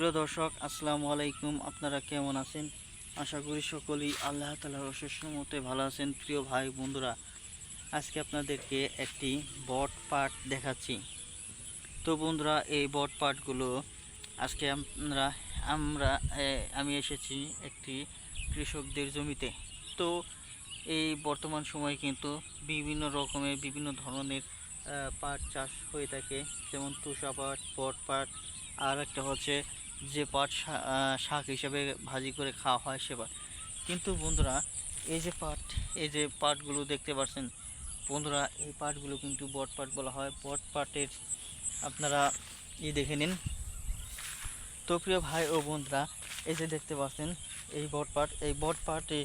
প্রিয় দর্শক, আসসালামু আলাইকুম। আপনারা কেমন আছেন? আশা করি সকলেই আল্লাহ তালার অশেষ মতে ভালো আছেন। প্রিয় ভাই, বন্ধুরা, আজকে আপনাদেরকে একটি বট পাট দেখাচ্ছি। তো বন্ধুরা, এই বট পাটগুলো আজকে আমরা আমরা আমি এসেছি একটি কৃষকদের জমিতে। তো এই বর্তমান সময়ে কিন্তু বিভিন্ন রকমের, বিভিন্ন ধরনের পাট চাষ হয়ে থাকে। যেমন তুষা পাট বট পাট আর একটা হচ্ছে যে পাট শাক হিসেবে ভাজি করে খাওয়া হয় সে পাট। কিন্তু বন্ধুরা, এই যে পাট, এই যে পাটগুলো দেখতে পাচ্ছেন, বন্ধুরা, এই পাটগুলো কিন্তু বট পাট বলা হয়। বট পাটের আপনারা ই দেখে নিন। তো প্রিয় ভাই ও বন্ধুরা, এই যে দেখতে পাচ্ছেন, এই বট পাট, এই বট পাটে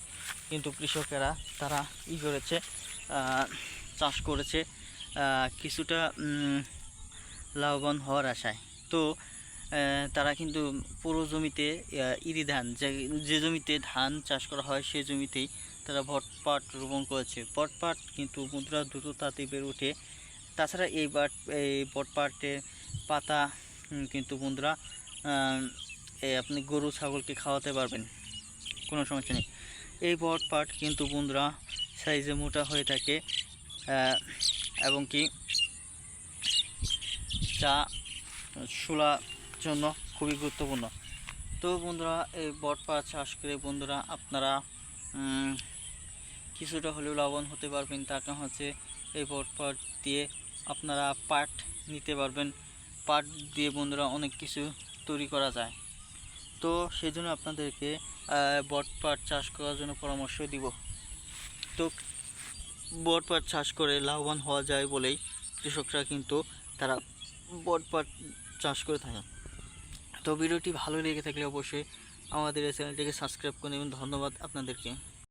কিন্তু কৃষকেরা, তারা ই করেছে চাষ করেছে কিছুটা লাভবান হওয়ার আশায়। তো তারা কিন্তু পুরো জমিতে ইরি ধান, যে জমিতে ধান চাষ করা হয় সেই জমিতেই তারা ভটপাট রোপণ করেছে। ভটপাট কিন্তু মুদ্রা দ্রুত তাতে বেড়ে ওঠে। তাছাড়া এই বাট, এই বটপাটের পাতা কিন্তু এই আপনি গরু, ছাগলকে খাওয়াতে পারবেন। কোনো সমস্যা নেই। এই বটপাট কিন্তু বন্ধুরা সাইজে মোটা হয়ে থাকে এবং কি চা শোলা জন্য খুবই গুরুত্বপূর্ণ। তো বন্ধুরা, এই বটপাট চাষ করে বন্ধুরা, আপনারা কিছুটা হলেও লাভবান হতে পারবেন। তার কারণ হচ্ছে, এই বটপাট দিয়ে আপনারা পাট নিতে পারবেন। পাট দিয়ে বন্ধুরা অনেক কিছু তৈরি করা যায়। তো সেই জন্য আপনাদেরকে বটপাট চাষ করার জন্য পরামর্শ দিব। তো বটপাট চাষ করে লাভবান হওয়া যায় বলেই কৃষকরা কিন্তু তারা বটপাট চাষ করে থাকে তো ভিডিওটি ভালো লেগে থাকলে অবশ্যই আমাদের এই চ্যানেলটিকে সাবস্ক্রাইব করে নেবেন। ধন্যবাদ আপনাদেরকে।